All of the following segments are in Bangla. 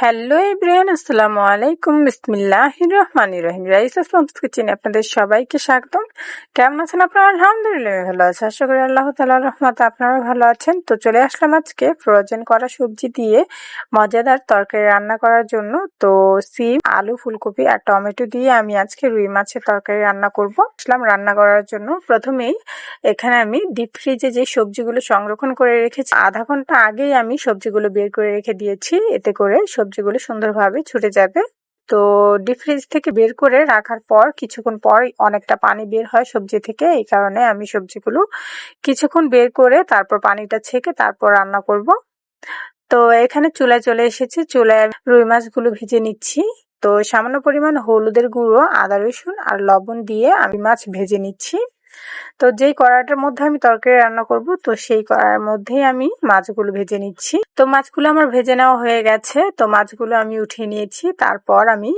হ্যালো এভরিয়ান আসসালামু আলাইকুম। বিসমিল্লাহির রহমানির রহিম। রাইস আসলাম কিচেনে আপনাদের সবাইকে স্বাগতম। কেমন আছেন আপনারা? আলহামদুলিল্লাহ ভালো আছে। আশা করি আল্লাহ তালা রহমত আপনারা ভালো আছেন। তো চলে আসলাম আজকে ফ্রোজেন করা সবজি দিয়ে মজাদার তরকারি রান্না করার জন্য। তো সিম, আলু, ফুলকপি আর টমেটো দিয়ে আমি আজকে রুই মাছের তরকারি রান্না করব। আসলাম রান্না করার জন্য। প্রথমেই এখানে আমি ডিপ ফ্রিজে যে সবজিগুলো সংরক্ষণ করে রেখেছি, আধা ঘণ্টা আগেই আমি সবজিগুলো বের করে রেখে দিয়েছি। এতে করে সবজিগুলো সুন্দরভাবে ছুটে যাবে। তো ডিপ ফ্রিজ থেকে বের করে রাখার পর, কিছুক্ষণ পর অনেকটা পানি বের হয় সবজি থেকে। এই কারণে আমি সবজিগুলো কিছুক্ষণ বের করে তারপর পানিটা ছেঁকে তারপর রান্না করব। তো এখানে চুলায় চলে এসেছি। চুলায় রুই মাছগুলো ভেজে নিচ্ছি। তো সামান্য পরিমাণ হলুদের গুঁড়ো, আদা রসুন আর লবণ দিয়ে আমি মাছ ভেজে নিচ্ছি। তো যেই কড়াইটার মধ্যে আমি তরকারি রান্না করব, তো সেই কড়াইয়ের মধ্যেই আমি মাছগুলো ভেজে নিচ্ছি। তো মাছগুলো আমার ভেজে নেওয়া হয়ে গেছে। তো মাছগুলো আমি উঠিয়ে নিয়েছি। তারপর আমি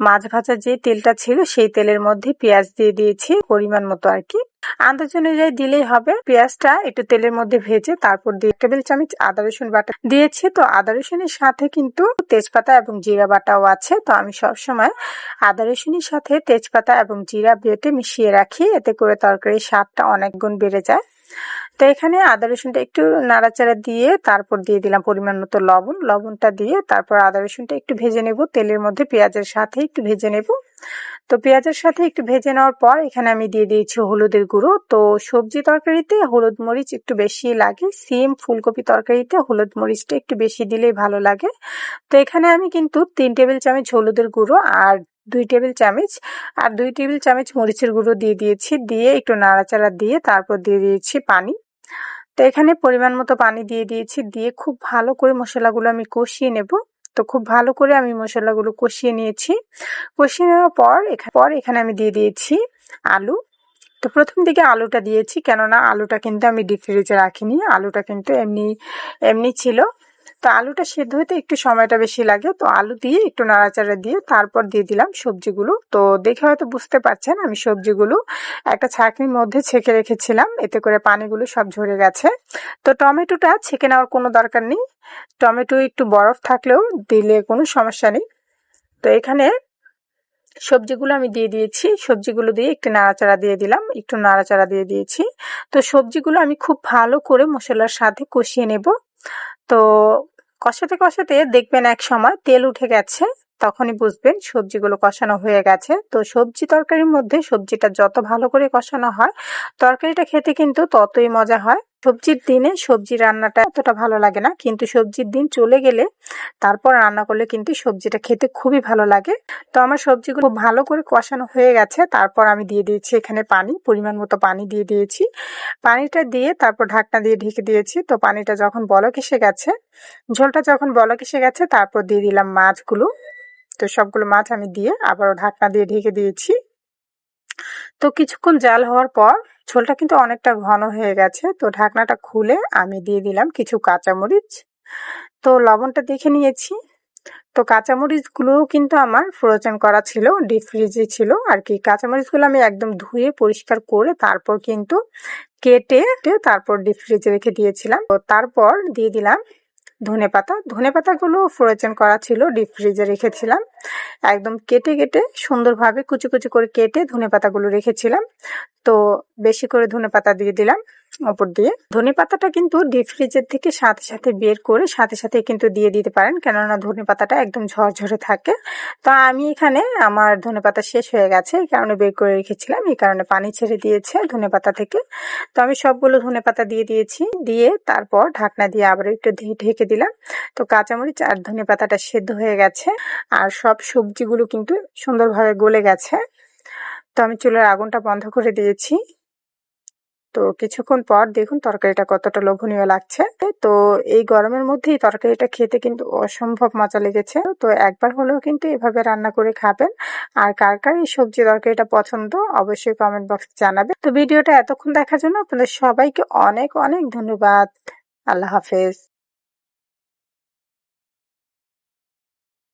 মাছ ভাজার যে তেলটা ছিল সেই তেলের মধ্যে পেঁয়াজ দিয়ে দিয়েছি পরিমাণ মতো আর কি। আন্দাজ অনুযায়ী দিলেই হবে। পেঁয়াজটা একটু তেলের মধ্যে ভেজে তারপর দিয়ে টেবিল চামচ আদা রসুন বাটা দিয়েছি। তো আদা রসুনের সাথে কিন্তু তেজপাতা এবং জিরা বাটাও আছে। তো আমি সবসময় আদা রসুনের সাথে তেজপাতা এবং জিরা বেটে মিশিয়ে রাখি। এতে করে তরকারির স্বাদটা অনেক গুণ বেড়ে যায়। তো এখানে আদা রসুনটা একটু নাড়াচাড়া দিয়ে তারপর দিয়ে দিলাম পরিমাণ মতো লবণ। লবণটা দিয়ে তারপর আদা রসুনটা একটু ভেজে নেব। তেলের মধ্যে পেঁয়াজের সাথে একটু ভেজে নেব। তো পেঁয়াজের সাথে একটু ভেজে নেওয়ার পর এখানে আমি দিয়ে দিয়েছি হলুদের গুঁড়ো। তো সবজি তরকারিতে হলুদ মরিচ একটু বেশি লাগে, সিম, ফুলকপি তরকারিতে হলুদ মরিচটা একটু বেশি দিলেই ভালো লাগে। তো এখানে আমি কিন্তু তিন টেবিল চামচ হলুদের গুঁড়ো আর দুই টেবিল চামচ, আর দুই টেবিল চামচ মরিচের গুঁড়ো দিয়ে দিয়েছি। দিয়ে একটু নাড়াচাড়া দিয়ে তারপর দিয়ে দিয়েছি পানি। তো এখানে পরিমাণ মতো পানি দিয়ে দিয়েছি। দিয়ে খুব ভালো করে মশলাগুলো আমি কষিয়ে নেব। তো খুব ভালো করে আমি মশলাগুলো কষিয়ে নিয়েছি। কষিয়ে নেওয়ার পর এখানে পর এখানে আমি দিয়ে দিয়েছি আলু। তো প্রথম দিকে আলুটা দিয়েছি কেননা আলুটা কিন্তু আমি ডিপ ফ্রিজে রাখিনি। আলুটা কিন্তু এমনি এমনি ছিল। তো আলুটা সেদ্ধ হতে একটু সময়টা বেশি লাগে, তো আলু দিয়ে একটু নাড়াচাড়া দিয়ে তারপর দিয়ে দিলাম সবজিগুলো। তো দেখে হয়তো বুঝতে পারছেন আমি সবজিগুলো একটা ছাঁকনির মধ্যে ছেঁকে রেখেছিলাম, এতে করে পানিগুলো সব ঝরে গেছে। তো টমেটোটা ছেঁকে নেওয়ার কোনো দরকার নেই, টমেটো একটু বরফ থাকলেও দিলে কোনো সমস্যা নেই। তো এখানে সবজিগুলো আমি দিয়ে দিয়েছি, সবজিগুলো দিয়ে একটু নাড়াচাড়া দিয়ে দিলাম, একটু নাড়াচাড়া দিয়ে দিয়েছি। তো সবজিগুলো আমি খুব ভালো করে মশলার সাথে কষিয়ে নেব। তো কষাতে কষাতে দেখবেন এক সময় তেল উঠে গেছে, তখনই বুঝবেন সবজিগুলো কষানো হয়ে গেছে। তো সবজি তরকারির মধ্যে সবজিটা যত ভালো করে কষানো হয়, তরকারিটা খেতে কিন্তু ততই মজা হয়। সবজির দিনে সবজি রান্নাটা এতটা ভালো লাগে না। কিন্তু সবজির দিন চলে গেলে তারপর রান্না করলে কিন্তু সবজিটা খেতে খুবই ভালো লাগে। তো আমার সবজিগুলো ভালো করে কষানো হয়ে গেছে। তারপর আমি দিয়ে দিয়েছি এখানে পানি, পরিমাণ মতো পানি দিয়ে দিয়েছি। পানিটা দিয়ে তারপর ঢাকনা দিয়ে ঢেকে দিয়েছি। তো পানিটা যখন বলক এসে গেছে, ঝোলটা যখন বলক এসে গেছে, তারপর দিয়ে দিলাম মাছগুলো। তো সবগুলো মাছ আমি দিয়ে আবারও ঢাকনা দিয়ে ঢেকে দিয়েছি। তো কিছুক্ষণ জাল হওয়ার পর ঝোলটা কিন্তু অনেকটা ঘন হয়ে গেছে। তো ঢাকনাটা খুলে আমি দিয়ে দিলাম কিছু কাঁচামরিচ। তো লবণটা দেখে নিয়েছি। তো কাঁচামরিচগুলোও কিন্তু আমার ফ্রোজেন করা ছিল, ডিপ ফ্রিজে ছিল। আর কি কাঁচামরিচগুলো আমি একদম ধুয়ে পরিষ্কার করে তারপর কিন্তু কেটে তারপর ডিপ ফ্রিজে রেখে দিয়েছিলাম। তো তারপর দিয়ে দিলাম ধনে পাতা। ধনে পাতাগুলো ফ্রোজেন করা ছিল, ডিপ ফ্রিজে রেখেছিলাম। একদম কেটে কেটে সুন্দরভাবে কুচি কুচি করে কেটে ধনে পাতাগুলো রেখেছিলাম। তো বেশি করে ধনে পাতা দিয়ে দিলাম ওপর দিয়ে। ধনে পাতাটা কিন্তু ডিপ ফ্রিজের থেকে সাথে সাথে বের করে সাথে সাথে কিন্তু দিয়ে দিতে পারেন, কেননা ধনে পাতাটা একদম ঝরঝরে থাকে। তো আমি এখানে আমার ধনে পাতা শেষ হয়ে গেছে, এই কারণে বের করে রেখেছিলাম, এই কারণে পানি ছেড়ে দিয়েছে ধনে পাতা থেকে। তো আমি সবগুলো ধনে পাতা দিয়ে দিয়েছি, দিয়ে তারপর ঢাকনা দিয়ে আবার একটু ঢেকে দিলাম। তো কাঁচামরিচ আর ধনে পাতাটা সেদ্ধ হয়ে গেছে, আর সব সবজিগুলো কিন্তু সুন্দরভাবে গলে গেছে। তো আমি চুলের আগুনটা বন্ধ করে দিয়েছি। তো কিছুক্ষণ পর দেখুন তরকারিটা কতটা লোভনীয় লাগছে। তো এই গরমের মধ্যেই তরকারিটা খেতে কিন্তু অসম্ভব মজা লেগেছে। তো একবার হলেও কিন্তু এভাবে রান্না করে খাবেন। আর কার কার এই সবজি তরকারিটা পছন্দ অবশ্যই কমেন্ট বক্সে জানাবে তো ভিডিওটা এতক্ষণ দেখার জন্য আপনাদের সবাইকে অনেক অনেক ধন্যবাদ। আল্লাহ হাফেজ।